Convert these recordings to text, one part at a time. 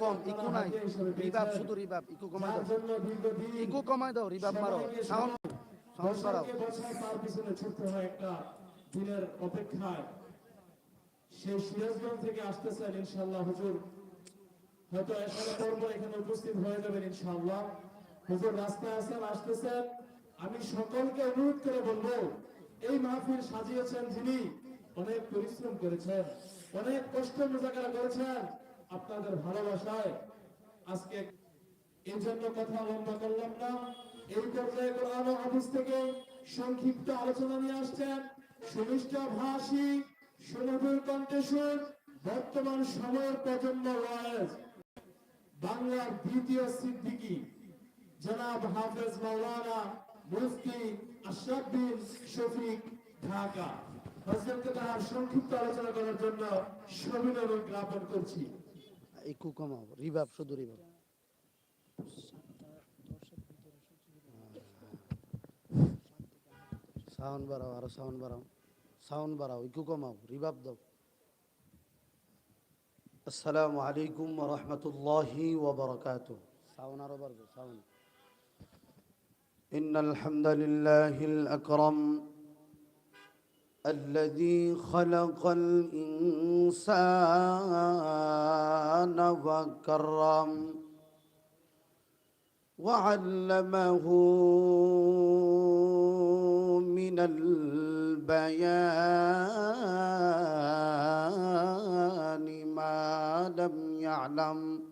কম নাই। রিভাব, শুধু কমাই দাও। দাও, রিভাব মারো। সাউন্ড সাউন্ড দিনের অপেক্ষায়। সিরাজগঞ্জ থেকে আসতেছেন ইনশাআল্লাহ হুজুর। হয়তো এখানে পরপর এখানে উপস্থিত হয়ে যাবেন ইনশাআল্লাহ। হুজুর, রাস্তায় আছেন, আসতেছেন। আমি সকলকে অনুরোধ করে বলব, এই মাহফিল সাজিয়েছেন যিনি, অনেক পরিশ্রম করেছেন, অনেক কষ্ট মোজাকারা করেছেন। আপনাদের ভালোবাসায় আজকে এই জন্য কথা লম্বা করলাম না। এই পর্যায়ে কোরআন হাদিস থেকে সংক্ষিপ্ত আলোচনা নিয়ে আসছেন সুমিষ্ট ভাষী সুমধুর কণ্ঠস্বর, বর্তমান সময়ের প্রজন্ম রয়েজ বাংলার দ্বিতীয় সিদ্দিকী, জনাব হাফেজ মাওলানা মুফতি আশরাফ শফিক, ঢাকা। হজরতকে তার সংক্ষিপ্ত আলোচনা করার জন্য সবিনয় জ্ঞাপন করছি। একটু কমাও রিভাব, শুধু রিভাব। সাউন্ড বাড়াও, আরও সাউন্ড বাড়াও সাউন্ড বাড়াও একটু কমাও রিভাব দাও। আসসালামু আলাইকুম রহমতুল্লাহি ওবরকাত সাউন্ড আরও বাড়বে, সাউন্ড। ইন্নাল হামদুলিল্লাহিল আকরাম। الذي خلق الإنسان وكرم وعلمه من البيان ما لم يعلم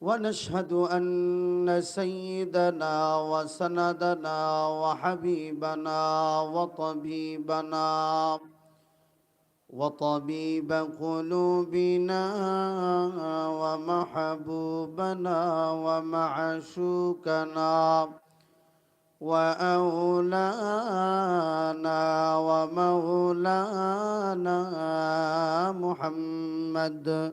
ونشهد أن سيدنا وسندنا وحبيبنا وطبيبنا وطبيب قلوبنا ومحبوبنا ومعشوقنا وأولانا ومولانا محمد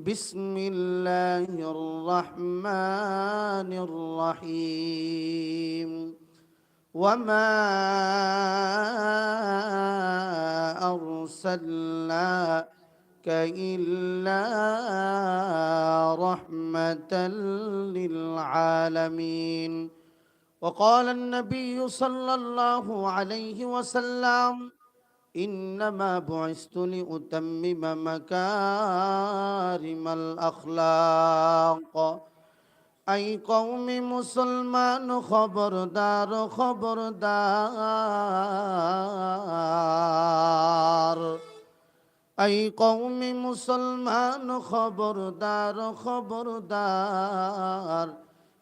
بسم الله الرحمن الرحيم. وما أرسلناك إلا رحمة للعالمين. وقال النبي صلى الله عليه وسلم إنما بعثت لأتمم مكارم الأخلاق أي قوم مسلمان خبردار خبردار أي قوم مسلمان خبردار خبردار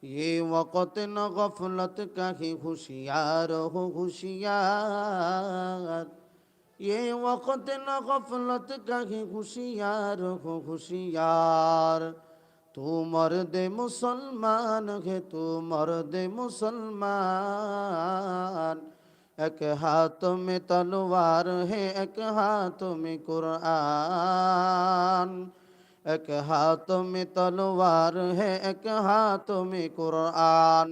یہ وقت نہ غفلت کا ہی ہوشیار ہو ہوشیار এই ওখতে নফলত কাহি খুশিয়ার হো খুশিয়ার তোমার দে মুসলমান, হে তোমার দে মুসলমান। এক হাত মে তলোয়ার, হে এক হাত মে কুরআন। এক হাত মে তলোয়ার, হে এক হাত মে কুরআন।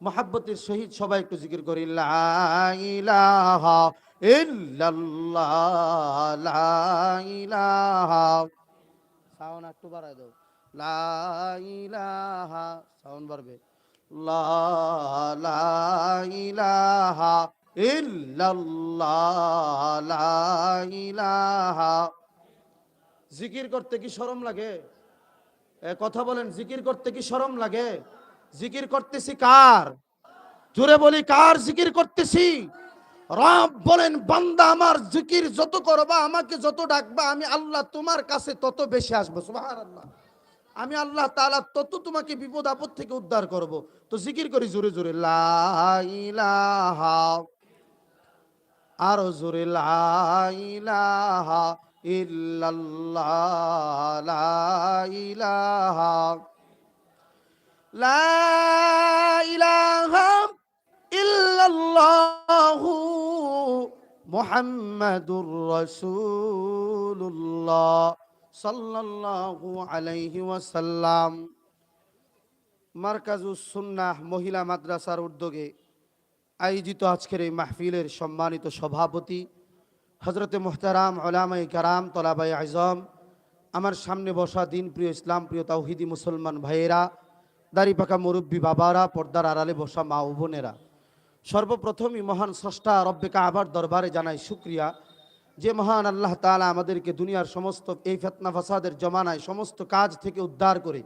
মহাব্বতের শহীদ সবাইকে জিকির করি, লা ইলাহা লা দাও। সাউন্ড বাড়বে। লা জিকির করতে কি শরম লাগে? কথা বলেন, জিকির করতে কি শরম লাগে? জিকির করতেছি কার? জোরে বলি, কার জিকির করতেছি? রব বলেন, বান্দা আমার জিকির যত করবা, আমাকে যত ডাকবা, আমি আল্লাহ তোমার কাছে তত বেশি আসব। সুবহানাল্লাহ। আমি আল্লাহ তাআলা তত তোমাকে বিপদ আপদ থেকে উদ্ধার করব। তো জিকির করি জোরে জোরে, লা ইলাহা আরও জোরে, লা ইলাহা ইল্লাল্লাহ, লা ইলাহা লা ইলাহা ইল্লাল্লাহু। মুহাম্মাদুর রাসূলুল্লাহ সাল্লাল্লাহু আলাইহি ওয়াসাল্লাম। মার্কাজুস সুন্নাহ মহিলা মাদ্রাসার উদ্যোগে আয়োজিত আজকের এই মাহফিলের সম্মানিত সভাপতি হজরতে মোহতারাম ওলামাই কারাম তলাবাই আজম, আমার সামনে বসা দিন প্রিয় ইসলাম প্রিয় তাওহিদি মুসলমান ভাইয়েরা দাড়ি পাকা মুরব্বী বাবারা, পর্দার আড়ালে বসা মা ও বোনেরা। সর্বপ্রথমই মহান স্রষ্টা রব্বিকা আবার দরবারে জানাই শুক্রিয়া। যে মহান আল্লাহ তালা আমাদেরকে দুনিয়ার সমস্ত এই ফেতনা ফাসাদের জমানায় সমস্ত কাজ থেকে উদ্ধার করে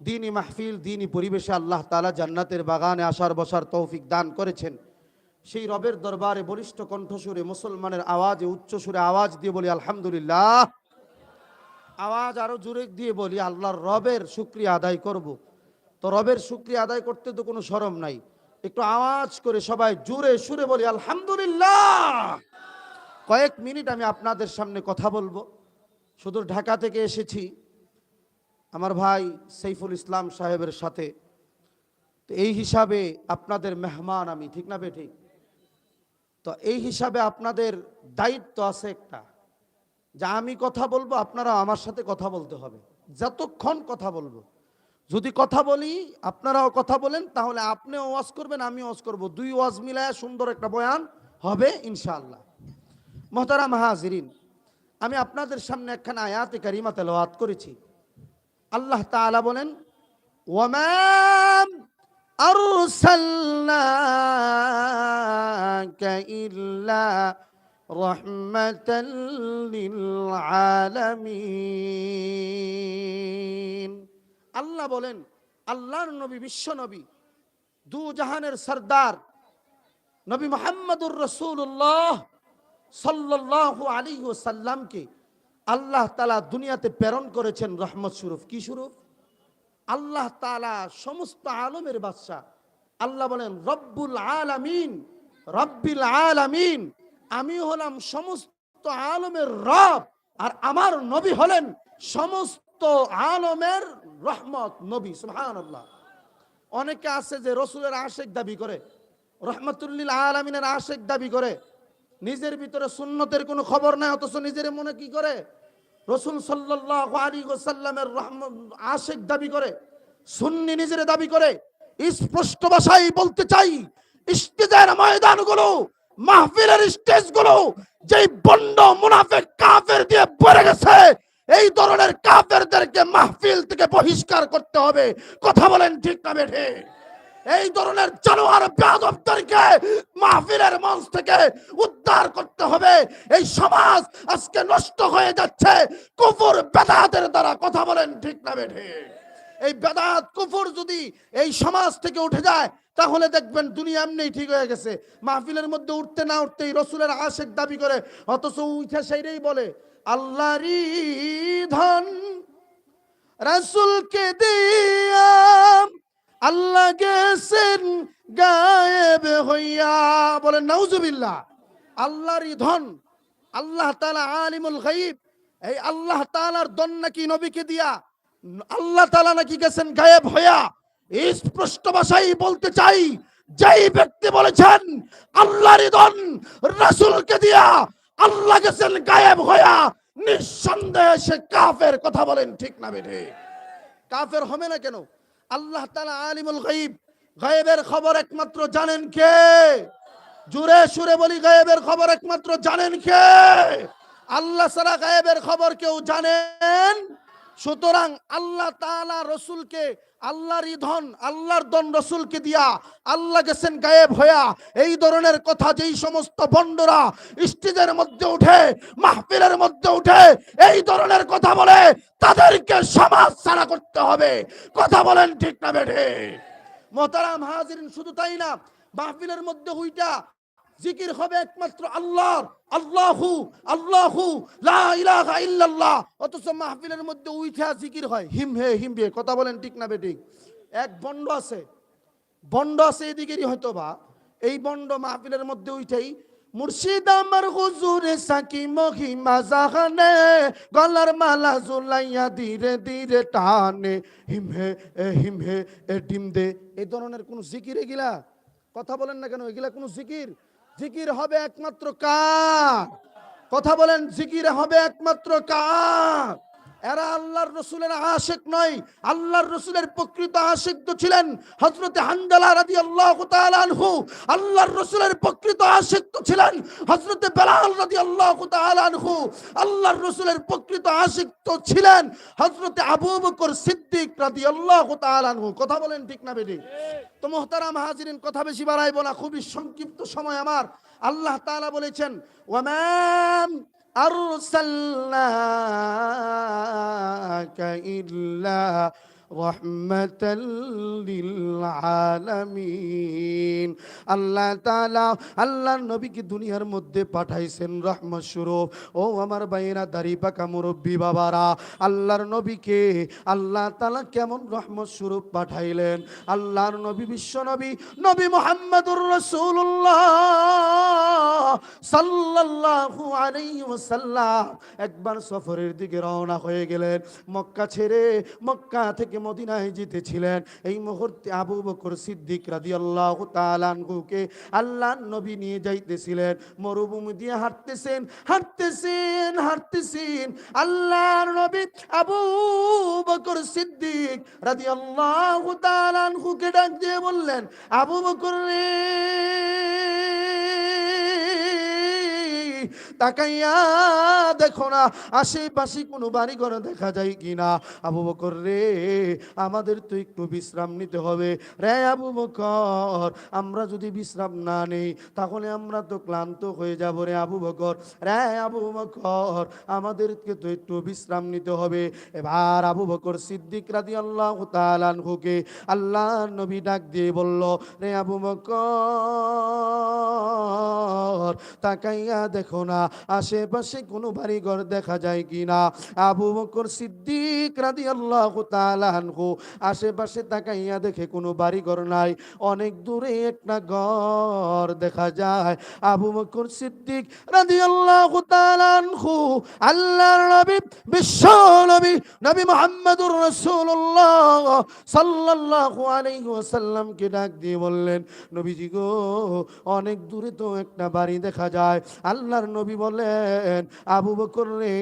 দিনই মাহফিল, দিনই পরিবেশে আল্লাহ তালা জান্নাতের বাগানে আসার বসার তৌফিক দান করেছেন। সেই রবের দরবারে বলিষ্ঠ কণ্ঠসুরে মুসলমানের আওয়াজে উচ্চ সুরে আওয়াজ দিয়ে বলি আলহামদুলিল্লাহ। আওয়াজ আরও জোরে দিয়ে বলি, আল্লাহর রবের শুক্রিয়া আদায় করব। তো রবের শুক্রিয়া আদায় করতে তো কোনো শরম নাই। একটু আওয়াজ করে সবাই জোরে সুরে বলি, আলহামদুলিল্লাহ! কয়েক মিনিট আমি আপনাদের সামনে কথা বলব। শুধু ঢাকা থেকে এসেছি, আমার ভাই সাইফুল ইসলাম সাহেবের সাথে। তো এই হিসাবে আপনাদের মেহমান আমি, ঠিক না বে ঠিক তো এই হিসাবে আপনাদের দায়িত্ব আছে একটা, যা আমি কথা বলব আপনারা আমার সাথে কথা বলতে হবে। যতক্ষণ কথা বলব যদি কথা বলি, আপনারাও কথা বলেন, তাহলে আপনিও ওয়াজ করবেন আমি ওয়াজ করব। দুই ওয়াজ মিলায় সুন্দর একটা বয়ান হবে, ইনশাআল্লাহ। মহতারা মাহাজিরিন আমি আপনাদের সামনে একখানে আয়াতে কারিমা তেলাওয়াত করেছি। আল্লাহ তাআলা বলেন ওয়ামাম আরসালনাকা ইল্লা রাহমাতাল লিল আলামিন। আল্লাহ বলেন, আল্লাহর নবী বিশ্ব নবী, দু জাহানের সর্দার, নবী মোহাম্মদুর রসুল্লাহ সাল্লাল্লাহু আলী ও সাল্লামকে আল্লাহ তালা দুনিয়াতে প্রেরণ করেছেন রহমত স্বরূপ। কি স্বরূপ? আল্লাহ তালা সমস্ত আলমের বাদশাহ। আল্লাহ বলেন, রব্বুল আলামিন, রব্বিল আলামিন আমি হলাম সমস্ত আলমের রব, আর আমার নবী হলেন সমস্ত আলমের রহমত নবী, সুবহানাল্লাহ। অনেকে আছে যে রসুলের আশেক দাবি করে, রহমতুল্লিল আলমিনের আশেক দাবি করে, নিজের ভিতরে সুন্নতের কোনো খবর নাই, অথচ নিজের মনে কি করে? রসুল সাল্লামের আশেক দাবি করে, সুন্নি নিজের দাবি করে, স্পষ্ট ভাষায় বলতে চাই স্টেজের ময়দানগুলো, মাহফিলের স্টেজগুলো, যেই বন্ড মুনাফেক কাফের দিয়ে ভরে গেছে এই ধরনের কাফেরদেরকে মাহফিল থেকে বহিষ্কার করতে হবে। কথা বলেন ঠিক না বেঠে? এই ধরনের জানোয়ার বেয়াদবদেরকে মাহফিলের মঞ্চ থেকে উদ্ধার করতে হবে। এই সমাজ আজকে নষ্ট হয়ে যাচ্ছে। কুফুর বেদাতের দ্বারা। কথা বলেন ঠিক না বেঠে? এই বেদাত, কুফুর যদি এই সমাজ থেকে উঠে যায়, তাহলে দেখবেন দুনিয়া এমনি ঠিক হয়ে গেছে। মাহফিলের মধ্যে উঠতে না উঠতেই রসুলের আশেক দাবি করে, অথচ উঠে সেইটাই বলে আল্লাহরই ধন, রাসুলকে দিয়া আল্লাহ গেছেন গায়েব হইয়া। বলে নাউজুবিল্লাহ, আল্লাহরই ধন, আল্লাহ তাআলা আলিমুল গায়ব। এই আল্লাহ তাআলার দন নাকি নবীকে দিয়া? আল্লাহ তাআলা নাকি গেছেন গায়েব হইয়া। স্পষ্ট ভাষায় বলতে চাই, যেই ব্যক্তি বলেছেন, আল্লাহরই ধন, রাসূলকে দিয়া আল্লাহ গেছেন গায়েব হইয়া, নিঃসন্দেহে সে কাফের কথা বলেন, ঠিক না বেঠে? কাফের হবে না কেন? আল্লাহ তালা আলিমুল গাইব গায়েবের খবর একমাত্র জানেন কে? জুরে সুরে বলি, গায়েবের খবর একমাত্র জানেন কে? আল্লাহ সারা গায়েবের খবর কেউ জানেন? সুতরাং আল্লাহ তাআলা রসুলকে আল্লাহর ধন, আল্লাহর দন রসুলকে দিয়া আল্লাহ গেছেন গায়েব হইয়া। এই ধরনের কথা যেই সমস্ত বন্ডরা স্টেজের মধ্যে উঠে, মাহফিলের মধ্যে উঠে, এই ধরনের কথা বলে, তাদেরকে সমাজ ছাড়া করতে হবে। কথা বলেন ঠিক না বেঠে। মোহতারাম হাজিরিন, শুধু তাই না, মাহফিলের মধ্যে হুইটা জিকির হবে একমাত্র আল্লাহর। আল্লাহু আল্লাহু, লা ইলাহা ইল্লাল্লাহ। অথচ মাহফিলের মধ্যে উইঠা জিকির হয়। হিম হে হিম হে, কথা বলেন ঠিক না বেঠিক? এক বন্ড আছে। বন্ড আছে এদিকেরই হয়তো বা এই বন্ড মাহফিলের মধ্যে উঠেই মুর্শিদ আমার হুজুরে সাকি মহিমা জাহানে গলার মালা জুলাইয়া ধীরে ধীরে টানে। হিমহে এ হিমহে এ ডিম দে। এই ধরনের কোন জিকির এগুলা? কথা বলেন না কেন? এগুলা কোন জিকির? জিকির হবে একমাত্র কার? কথা বলেন জিকির হবে একমাত্র কার? এরা আল্লাহর রসুলের আশেক নয়, আল্লাহর রসুলের প্রকৃত আশেক তো ছিলেন হজরতে হান্দালা রাদি আল্লাহ আনহু। আল্লাহর রসুলের প্রকৃত আশেক তো ছিলেন হজরতে বেলাল রাদি আল্লাহ আনহু। আল্লাহর রসুলের প্রকৃত আশেক তো ছিলেন হজরতে আবু বকর সিদ্দিক রাদি আল্লাহ আনহু। কথা বলেন ঠিক না বেটি তো মোহতারাম হাজিরিন, কথা বেশি বাড়াইবো না, খুবই সংক্ষিপ্ত সময় আমার। আল্লাহ তাআলা বলেছেন ওয়ামান أرسلناك إلا رحمة للعالمين আল্লাহ তাআলা আল্লাহর নবীকে দুনিয়ার মধ্যে পাঠাইছেন রহমত স্বরূপ ও আমার ভাইয়েরা দাড়ি পাকা মুরব্বী বাবারা আল্লাহর নবীকে আল্লাহ তাআলা কেমন রহমত স্বরূপ পাঠাইলেন আল্লাহর নবী বিশ্ব নবী নবী মোহাম্মদুর রাসূলুল্লাহ সাল্লাল্লাহু আলাইহি ওয়াসাল্লাম একবার সফরের দিকে রওনা হয়ে গেলেন। মক্কা ছেড়ে মক্কা থেকে মদিনায় যেতেছিলেন। এই মুহূর্তে আবু বকর সিদ্দিক রাদিয়াল্লাহু তাআলা আনহুকে আল্লাহর নবী নিয়ে যাইতেছিলেন। মরুভূমি দিয়ে হাঁটতেছেন হাঁটতেছেন হাঁটতেছেন। আল্লাহর নবী আবু বকর সিদ্দিক রাদিয়াল্লাহু তাআলা আনহুকে ডাক দিয়ে বললেন, আবু বকর রে তাকাইয়া দেখো না, আশেপাশে কোনো বাড়ি ঘর দেখা যায় কিনা। আবু বকর রে, আমাদের তো একটু বিশ্রাম নিতে হবে। রে আবু বকর, আমরা যদি বিশ্রাম না নেই, তাহলে আমরা তো ক্লান্ত হয়ে যাব রে আবু বকর। রে আবু বকর, আমাদেরকে তো একটু বিশ্রাম নিতে হবে। এবার আবু বকর সিদ্দিক রাদি আল্লাহ তালানহুকে আল্লাহ নবী ডাক দিয়ে বলল, রে আবু বকর, তাকাইয়া দেখো না, আশেপাশে কোনো বাড়ি ঘর দেখা যায় কিনা। আবু বকর সিদ্দিক রাদি আল্লাহ তালানহু আশেপাশে তাকাইয়া দেখে কোনো বাড়ি ঘর নাই। অনেক দূরে একটা ঘর দেখা যায়। আবু বকর সিদ্দিক রাদি আল্লাহ তালানহু আল্লাহর নবী, বিশ্ব নবী নবী মোহাম্মদুর রাসূলুল্লাহ সাল্লাল্লাহু আলাইহি ওয়াসাল্লামকে ডাক দিয়ে বললেন, নবীজি গো, অনেক দূরে তো একটা বাড়ি দেখা যায়। আল্লাহর নবী বলেন, আবু বকর রে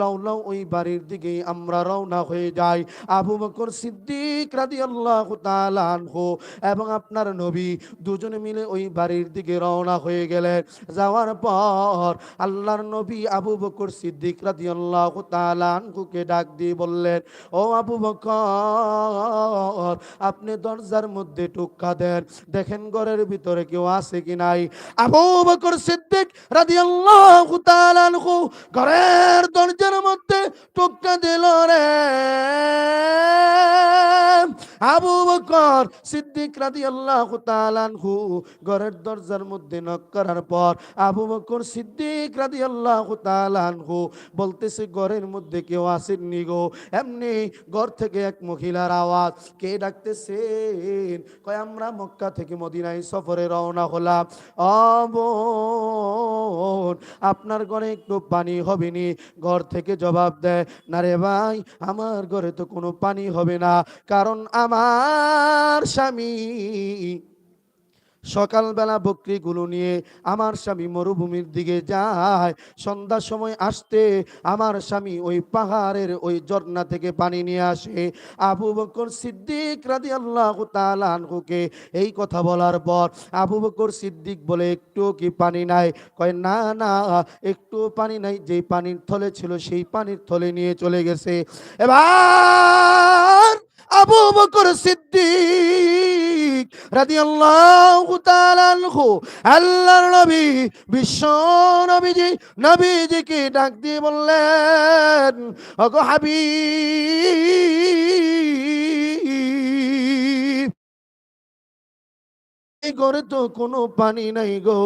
লাউ লাউ ওই বাড়ির দিকে আমরা রওনা হয়ে যাই। আবু বকর সিদ্দিক রাদিয়াল্লাহু তাআলা আনহু এবং আপনার নবী দুজনে মিলে ওই বাড়ির দিকে রওনা হয়ে গেলেন। যাওয়ার পর আল্লাহর নবী আবু বকর সিদ্দিক রাদিয়াল্লাহু তাআলা আনহুকে ডাক দিয়ে বললেন, ও আবু বকর, আপনি দরজার মধ্যে টুক্কা দেন। দেখেন ঘরের ভিতরে কেউ আছে কি নাই? আবু বকর সিদ্দিক রাদিয়াল্লাহু তাআলা আনহু ঘরের দরজার মধ্যে টুক্কা দিল রে। আবু বকর সিদ্দিক রাদিয়াল্লাহু তাআলা আনহু ঘরের দরজার মধ্যে নক করার পর আবু বকর সিদ্দিক রাদিয়াল্লাহু তাআলা আনহু বলতেছে, ঘরের মধ্যে কেউ আসেননি গো। এমনি ঘর থেকে এক মহিলার আওয়াজ, কে ডাকতেছেন? কয়, আমরা মক্কা থেকে মদিনায় সফরে রওনা হলাম। অবন আপনার ঘরে একটু পানি হবে নি ঘর থেকে জবাব দেয়, না রে ভাই, আমার ঘরে তো কোনো পানি হবে না। কারণ আমার স্বামী সকালবেলা বকরিগুলো নিয়ে আমার স্বামী মরুভূমির দিকে যায়। সন্ধ্যার সময় আসতে আমার স্বামী ওই পাহাড়ের ওই ঝর্ণা থেকে পানি নিয়ে আসে। আবু বকর সিদ্দিক রাদি আল্লাহ তালানহুকে এই কথা বলার পর আবু বকর সিদ্দিক বলে, একটু কি পানি নাই? কয়, না না, একটু পানি নাই। যেই পানির থলে ছিল সেই পানির থলে নিয়ে চলে গেছে। এবার আবু বকর সিদ্দিক রাদিয়াল্লাহু তাআলা আনহু, আল্লাহর নবী, বিশ্ব নবীজি, নবীজিকে ডাক দিয়ে বললেন, ওগো হাবিব এই ঘরে তো কোনো পানি নাই গো।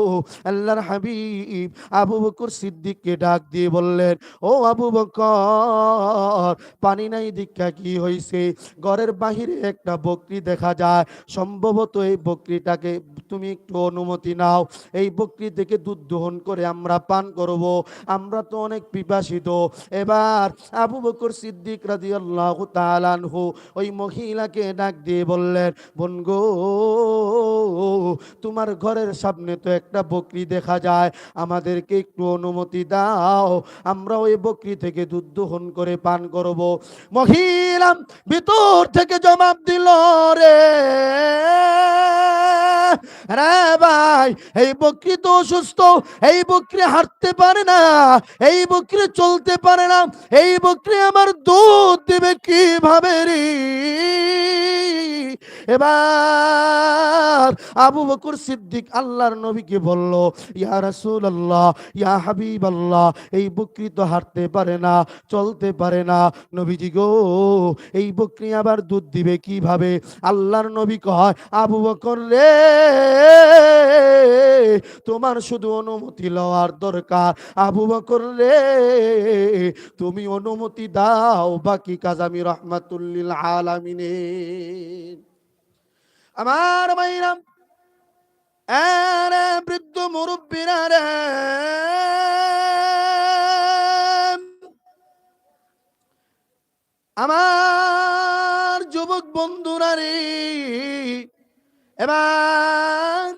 আল্লাহর হাবিব আবু বকর সিদ্দিককে ডাক দিয়ে বললেন, ও আবু বকর, পানি নাই দীক্ষা কি হয়েছে ঘরের বাহিরে একটা বকরি দেখা যায়। সম্ভবত এই বকরিটাকে তুমি একটু অনুমতি নাও। এই বকরি থেকে দুধ দহন করে আমরা পান করব। আমরা তো অনেক পিপাসিত। এবার আবু বকর সিদ্দিক রাদিয়াল্লাহু তাআলা আনহু ওই মহিলাকে ডাক দিয়ে বললেন, বোন গো তোমার ঘরের সামনে তো একটা বকরি দেখা যায়। আমাদেরকে একটু অনুমতি দাও। আমরা ওই বকরি থেকে দুধ দহন করে পান করব। মহিলা ভিতর থেকে জবাব দিল, রে রে ভাই, এই বকরি তো অসুস্থ। এই বকরি হাঁটতে পারে না। এই বকরি চলতে পারে না। এই বকরি আমার দুধ দেবে কীভাবে রে? এবার আবু বকর সিদ্দিক আল্লাহর নবীকে বলল, ইয়া রাসুল আল্লাহ ইয়া হাবিব আল্লাহ এই বকরি তো হাঁটতে পারে না, চলতে পারে না। নবীজি গো, এই বকরি আবার দুধ দিবে কীভাবে? আল্লাহর নবী কয়, আবু বকর রে, তোমার শুধু অনুমতি লওয়ার দরকার। আবু বকর রে, তুমি অনুমতি দাও, বাকি কাজ আমি রহমাতুল্লিল আলামিনের। আমার মাইরাম আরে বৃদ্ধ মুরব্বীরা আমার যুবক বন্ধুরা রে, এবার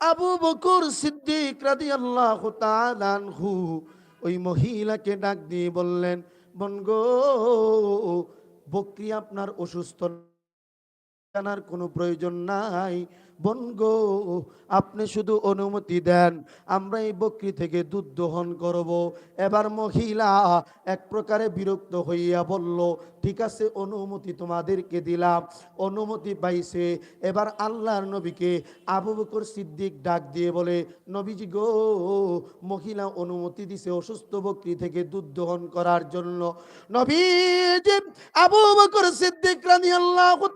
আবু বকর সিদ্দিক রাদিয়াল্লাহু তাআলা আনহু ওই মহিলাকে ডাক দিয়ে বললেন, বোন গো, বকরি আপনার অসুস্থ, জানার কোনো প্রয়োজন নাই। বোন গো, আপনি শুধু অনুমতি দেন, আমরা এই বকরি থেকে দুধ দহন করব। এবার মহিলা এক প্রকারে বিরক্ত হইয়া বলল, ঠিক আছে, অনুমতি তোমাদেরকে দিলাম। অনুমতি পাইছে। এবার আল্লাহর নবীকে আবু বকর সিদ্দিক ডাক দিয়ে বলে, নবীজি গো, মহিলা অনুমতি দিছে অসুস্থ বকরি থেকে দুধ দহন করার জন্য। নবীজি আবু বকর সিদ্দিক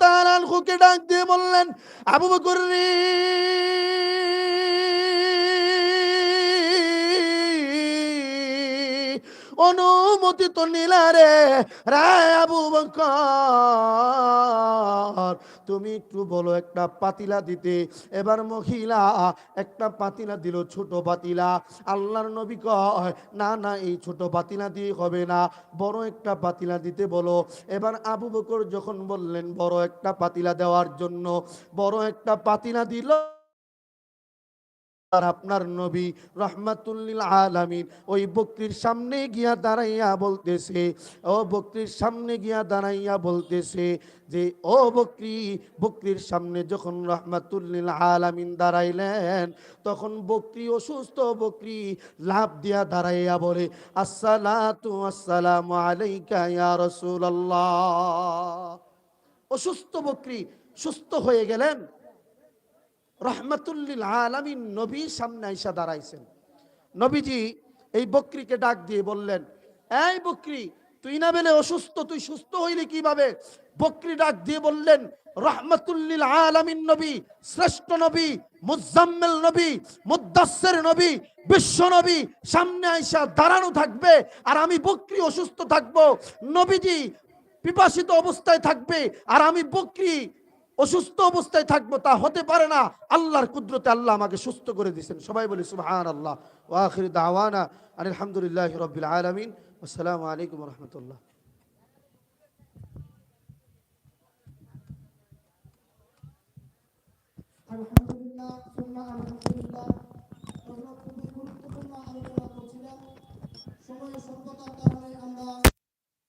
তাআলা আনহুকে ডাক দিয়ে বললেন, আবু বকর live. অনুমতি তো নিলা রে, রায় আবু বকর। তুমি একটু বলো একটা পাতিলা দিতে। এবার মহিলা একটা পাতিলা দিল ছোট পাতিলা। আল্লাহর নবী কয়, না না, এই ছোট পাতিলা দিয়ে হবে না। বড় একটা পাতিলা দিতে বলো। এবার আবু বকর যখন বললেন, বড় একটা পাতিলা দেওয়ার জন্য, বড় একটা পাতিলা দিল আর আপনার নবী রহমাতুল্লিল আলামিন ওই বকরির সামনে গিয়া দাঁড়াইয়া বলতেছে, ও বকরির সামনে গিয়া দাঁড়াইয়া বলতেছে যে, ও বকরি বকরির সামনে যখন রহমাতুল্লিল আলামিন দাঁড়াইলেন, তখন বকরি, অসুস্থ বকরি লাভ দিয়া দাঁড়াইয়া বলে, আসসালাতু আসসালামু আলাইকা ইয়া অসুস্থ বকরি সুস্থ হয়ে গেলেন। রহমতুল্লিল আলামিন নবীর সামনে আইসা দাঁড়াইছেন। নবীজি এই বকরিকে ডাক দিয়ে বললেন, এই বকরি, তুই না বেলে অসুস্থ, তুই সুস্থ হইলি কীভাবে? বকরি ডাক দিয়ে বললেন রহমতুল্লিল আলামিন নবী, শ্রেষ্ঠ নবী, মুজাম্মেল নবী মুদাসের নবী, বিশ্ব নবী, সামনে আইসা দাঁড়ানো থাকবে আর আমি বকরি অসুস্থ থাকব। নবীজি পিপাসিত অবস্থায় থাকবে আর আমি বকরি অসুস্থ অবস্থায় থাকব তা হতে পারে না। আল্লাহর কুদরতে আল্লাহ আমাকে সুস্থ করে দিয়েছেন। সবাই বলি সুবহান আল্লাহ ওয়াখির দাওয়ানা আলহামদুলিল্লাহ রবিল আলমিন। আসসালামু আলাইকুম রহমতুল্লাহ। আমরা সময় কারণে